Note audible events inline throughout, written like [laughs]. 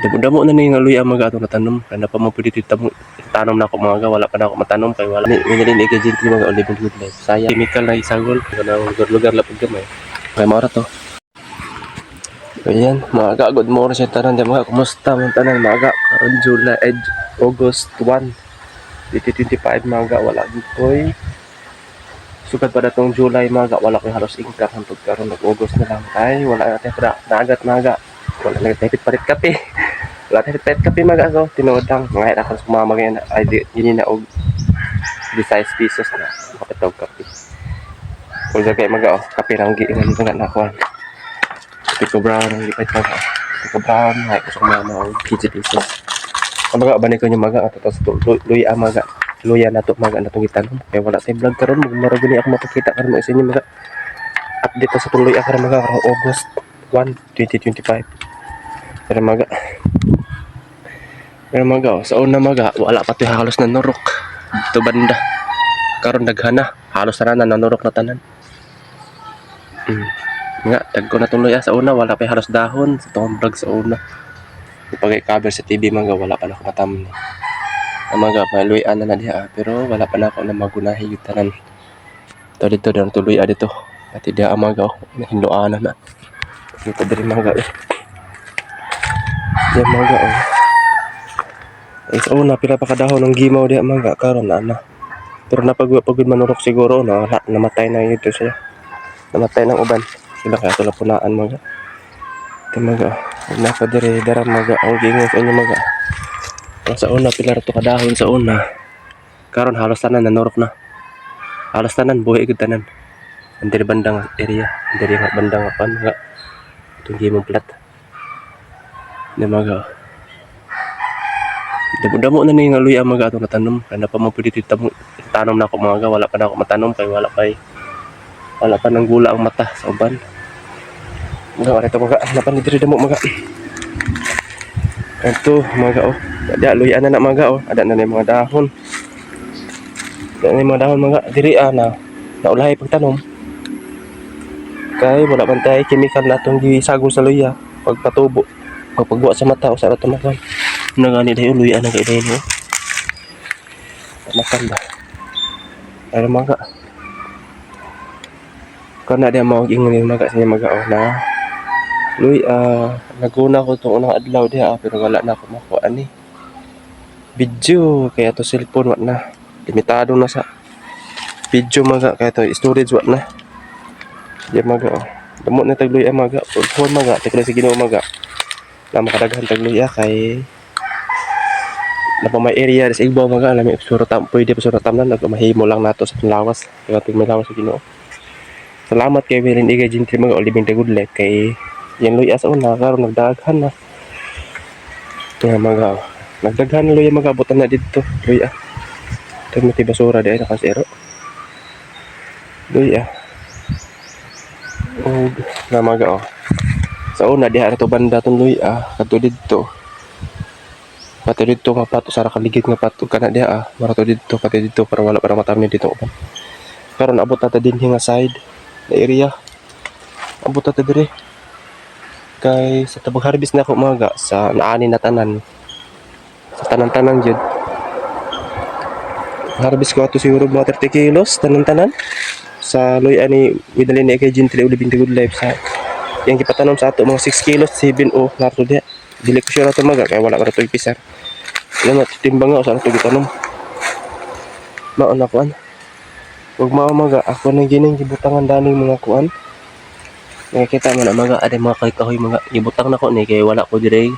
Damo-damo na ni nga luya mga ato natanom. Kaya pa mo pwede tamo tanom na ako mga ga. Wala pa na ako matanom kay wala. Minalin ni agent mga olive good life. Saya chemical na isagol. Kana lugar-lugar lapag gamay. Kaya mara to. Ayan, mga ga, good morning sa tanan mga kumusta mga tanan mga ga. Karon July, eh, August 1, 2025 mga ga, wala ditoy. Sugad pa datong July mga ga, wala ko'y halos ingka hantod karon nag-August na lang tay, wala natin pra nagat mga ga. Wala na tapit parit kape. Wala tapit parit kape mga ga, tinuod lang. Mga ako sa mama ngayon, ay di, yun na og 16 pesos na kapitog kape. Kung sa kayo mga oh, kape lang gi nga nga na ako. Pico brown ang lipay pa ka. Pico brown, ay ko sa mama og 15 pesos. Ang mga abanay ko yung mga at tapos luya mga luya na to mga na tong gitanong. Kaya wala tay vlog karon, magmaro gani ako mapakita karon mo sa inyo mga update sa tong luya karon mga karong August 1, 2025. Pero mga Pero oh, sa una mga wala pa to halos na norok. Dito banda. Karon daghana, halos na na nanurok na tanan. Mm. Nga, tagko na tuloy sa una, wala pa halos dahon sa tong vlog sa una. Pag cover sa TV mga wala pa na ako matam ni. Ang mga maluyan na na diha, pero wala pa na ako na magunahi yung tanan. Ito dito, dito tuloy dito. Pati diha ang mga oh, hinloan na na. Dito diri mga eh. Diyan mga oh. Sa una, pila pa kadahon ng gimaw diha mga karon na na. Pero napag pagod manurok siguro na wala, namatay na ito siya. Namatay ng uban. Sila kaya sila punaan mga. Ito mga. Na pa dire dara mga. Ang gingon sa inyo mga. Sa una pila to kadahon sa una. Karon halos tanan nanurok na. Halos tanan buhi gud tanan. Ang diri bandang area, ang diri nga bandang apan nga. Itong gimong plat. Na mga. Damo-damo na ni nga luya mga ato natanom. Kaya pa mo pwede tanom na ako mga ga. Wala pa na ako matanom kay wala pa wala pa nang gula ang mata sa uban. Mga wala ito mga hanapan ni damo mga. Ito mga oh. Ada luya na na mga oh. Ada na yung mga dahon. Ada na mga dahon mga diri ah, na naulahay pagtanom. Kay wala man tayo chemical na itong gisagol sa luya. Pagpatubo. Pagpagbuwa sa mata o sa ato mga Nangani dayo luya na kay dayo. Makan ba? Ano mga kana dia mau ingon yung mga sa mga oh na Luy, ah, naguna ko itong unang adlaw diha, ah, pero wala na ako makuha ani. Video, kaya to cellphone, wat na. Limitado na sa video mga, kaya to storage, wat na. Diyan mga, oh. Damo na tagluy ang mga, phone mga, tikla si ginoo mga. Na makadaghan tagluy kay na pa may area sa igbaw mga, alam suratam, pwede pa suratam na, nagmahimo lang nato sa lawas, kaya tig lawas sa ginoo. Salamat kay Wilin Igay Gentry mga Oliving the Good Life kay yan luya sa una karon nagdaghan na. Kaya mga nagdaghan na luya mga abutan na dito luya. Ito may basura ay nakasero. Luya. Og na mga oh. Sa una diha to banda tong luya kadto dito. Pato dito nga pato sa kaligid nga pato kana diha ah. Marato dito pati dito para wala para matami dito uban. Karon abot na ta din nga side na area. Abot na ta dire kay sa tabang harvest na ako mga sa naani na tanan. Sa tanan-tanan jud harvest ko ato siguro mga 30 kilos tanan-tanan. Sa loy ani midali ni kay Gentile uli binti good life sa. Yang gipatanom sa ato mga 6 kilos 7 o nato dia dili ko sure ato mga kay wala ka to ipisar ano timbang nga sa ato gitanom mao na kuan Huwag mao mga ako nang gining gibutangan daning mga kuan Nakikita mo na mga ada mga kay kahoy mga gibutang na ko ni kay wala ko dire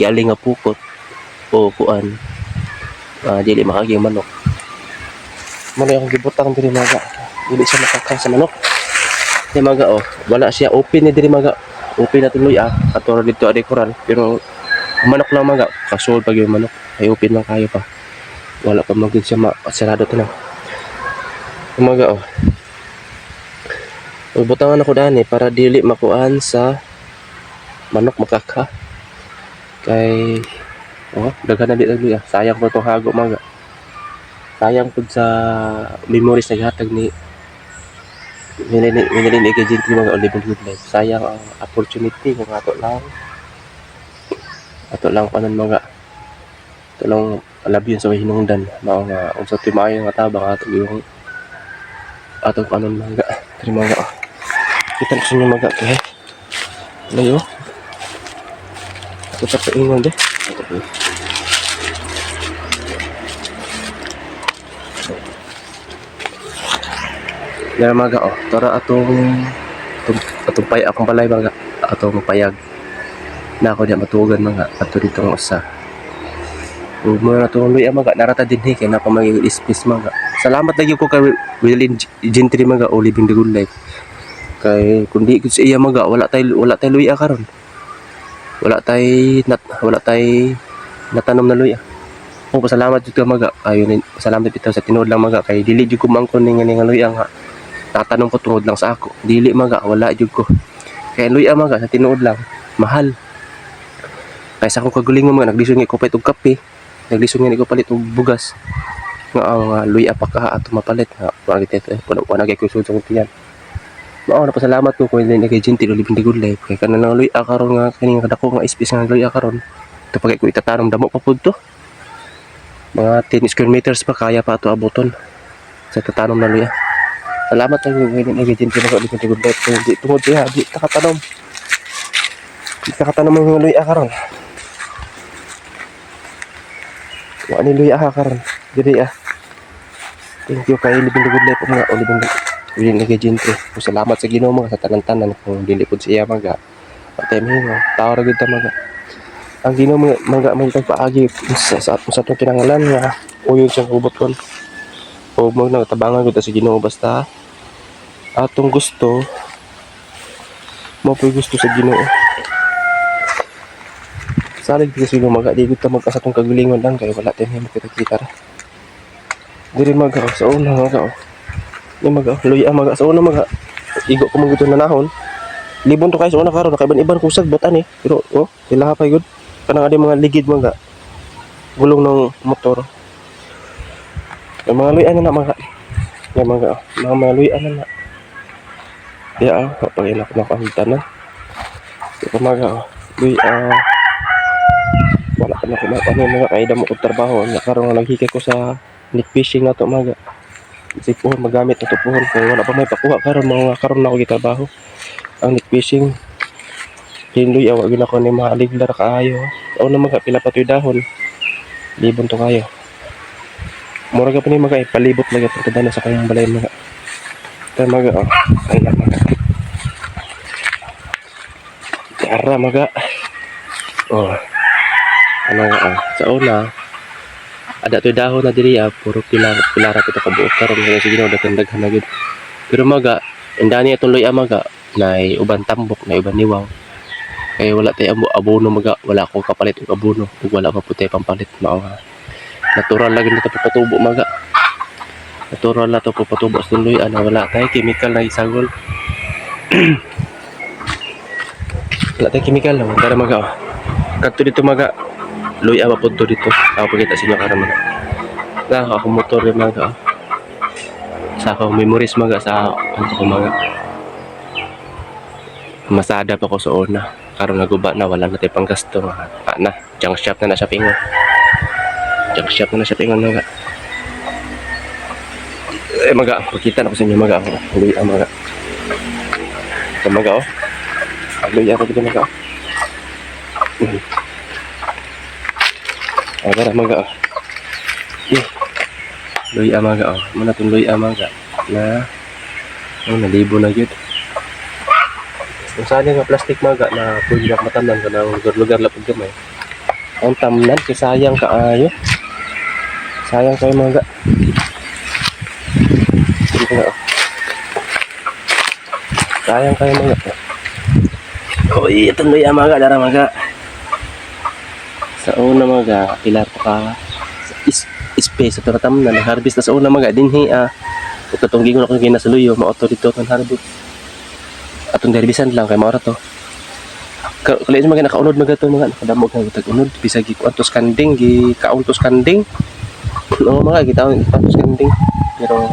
gialing nga pukot o kuan. Ah dili makagi ang manok. Mali akong gibutang dire mga. Dili siya makakang sa manok. Di mga oh, wala siya open ni dire mga. Open na tuloy ah. Katuro dito ade koral pero manok lang mga kasul pag yung manok ay open lang kayo pa. Wala pa magid siya masarado to na. Mga oh. Magbutangan ako dani para dili makuan sa manok makaka. Kay oh, daghan na di ah. Sayang po itong hago mga. Sayang po sa memories na gihatag ni Minilin minilin kay Gentry mga Oliver Good Life. Sayang ang opportunity kung ato lang. ato lang panon mga ato lang alabyon sa hinungdan mao nga unsa ti maayo nga tabang ato yung ato panon mga tri mga kita na sa inyo mga kay layo ato sa paingon de ato po Yan mga oh, tara atong atong, atong pay akong balay mga atong payag na ako diya matugan mga ato dito nga usa. Ug mo na tong luya mga narata din hi kay na pa magiging ispis mga. Salamat lagi ko kay Wilin Gentry mga o living the good life. Kay kundi gud sa iya mga wala tay wala tay luya karon. Wala tay nat wala tay natanom na luya. Oh, pasalamat jud ka mga. Ayun, pasalamat bitaw sa tinuod lang mga kay dili jud ko mangkon ning nga luya nga tatanong ko tungod lang sa ako. Dili maga, wala jud ko. Kaya luya maga sa tinuod lang, mahal. Kaya sa akong kagulingon mga naglisod nga ko palit og kape. Naglisod ko palit og bugas. Nga ang uh, luya pa ka ato mapalit. Nga wala kita wala wala kay kusud sa tiyan. Mao na pasalamat ko kung hindi kay Gentil living the good life. Kay kanang luya karon nga kini nga dako nga ispis nga luya karon. Pagay ko itatanong damo pa pud to. Mga 10 square meters pa kaya pa ato abuton sa tatanong na luya. Salamat yung ngayon nagiging ko ulit ng good life. Kung di tungod siya, di takatanom. Di takatanom ang mga luya karon. Kung ano luya ka karon. Dili ah. Thank you kay Living the Good Life mga Living the Willing nagiging ko. Salamat sa Ginoo mga sa tanan-tanan kung dili pud siya mga. Patay mo ra gud ta mga. Ang Ginoo mga mga may paagi sa sa sa atong kinangalan nga uyod siyang ubot kon. O mo na tabangan ko ta sa Ginoo basta atong gusto mo po'y gusto sa Ginoo. Salig kasi sino maga di gud ta magka sa tong kagalingon lang kay wala tayong makita-kita ra. Diri maga oh, sa una maga oh. Ni maga oh, luya maga sa una maga. Igo ko mo na nahon. Libon to kay sa una karon nakaiban-iban kusag botan eh. Pero oh, sila pa gud. Kanang adi mga ligid maga. Gulong ng motor. Yung mga luya na na mga yung mga mga mga luya na na. Ya, ah, kapag ina ko nakahita na. Yung mga oh, luya wala ka na ko ano mga kay damo ko trabaho. Nya karon nga naghikay ko sa net fishing na to mga si puhon magamit na to puhon kay wala pa may pakuha karon mga karon na ako gitrabaho. Ang net fishing. Kinloy awa gina ko ni mga liglar kaayo. O na mga pila pa to'y dahon. Libon to kayo. Mura ka pa ni mga ipalibot mga pagkada na sa kong balay mga tayo mga oh. Ay na mga Tara mga oh. Ano nga ah, sa una ada to dahon na diri ah, puro pilar pilar kita kabuok karon kaya sige na dagan daghan na gid pero maga indani atong loy maga na uban tambok na uban niwaw. Kaya wala tay abo abono maga wala ko kapalit og abono. Ug wala pa putay pampalit mao nga natural lagi nito papatubo maga natural na to papatubo sa loy ana wala tay chemical na isagol [clears throat] wala tay chemical lang tara maga oh. kadto dito maga Loy awa po to dito. Ako pakita sa inyo karon. Na ako motor yung mga. Sa ako memories mga sa ano ko mga. Masada pa ko sa una. Karon naguba na wala na tay panggasto mga. Ah, na, junk shop na na siya pingon. Junk shop na na siya pingon mga. Eh mga, pakita na ko sa inyo mga. Loy ang mga. Ito mga oh. Loy ako dito mga. Mm. Ay, para mga oh. Eh. Loy amaga oh. Muna tong loy amaga na oh, nalibo na gyud. Kung saan nga plastic maga na pwede na matamnan ka na lugar-lugar lapod gamay. Ang tamnan sayang kaayo. Sayang kayo mga. Oh. Sayang kayo mga. Oh, iya loy amaga dara mga sa una mga pilar pa ka. Is, space sa taratam na nag-harvest na sa una mga dinhi ah. Ito tong gingon ako gina sa luyo mauto dito kan harvest. Atong derbisan lang kay maora to. Kali mga nakaunod mga to mga nakadamog na tag unod bisag gi kuantos kanding gi kauntos kanding. No mga gitawon kuantos kanding. Pero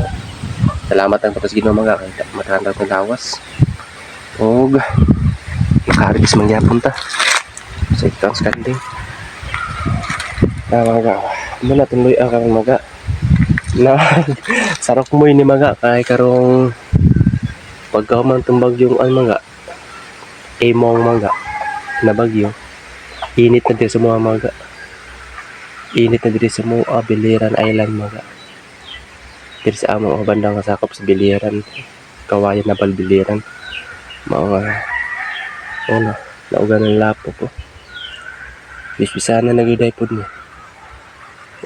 salamat ang patas Ginoo mga kay matanda ng lawas. Og nakaharvest man gyapon ta. Sa kuantos kanding. Na mga muna tuloy ang maga. Na [laughs] sarok mo ni maga. Kay karong pagkahuman tumbag yung ay mga emong mga na bagyo init na din sa mga mga init na din sa mga Biliran Island mga diri sa among mga bandang kasakop sa Biliran kawayan na balbiliran. Mga ano naugan ng lapo po. Bisbisana na gyud pod niya.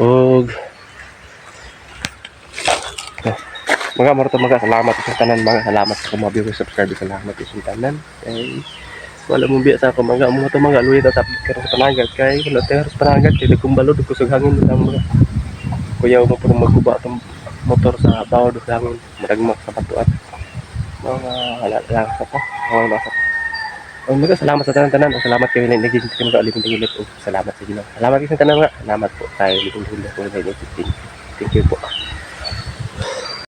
Og. Mga morto mga salamat sa tanan mga salamat sa mga viewers subscribe salamat sa tanan. Kay wala mo biya sa ako mga mo to mga luwi ta sa panagat kay wala tayo sa panagat kay kumbalo ko sa hangin ng mga kuya mo po magkuba tong motor sa bawo do sa hangin madagmak sa patuan mga lang sa pa mga nasa Oh, mga salamat sa tanan-tanan. Oh, salamat kayo na naging kayo mag-alipin tingin Oh, salamat sa Ginoo. Salamat kayo sa tanan nga. Salamat po tayo liting hulog po sa Thank you po.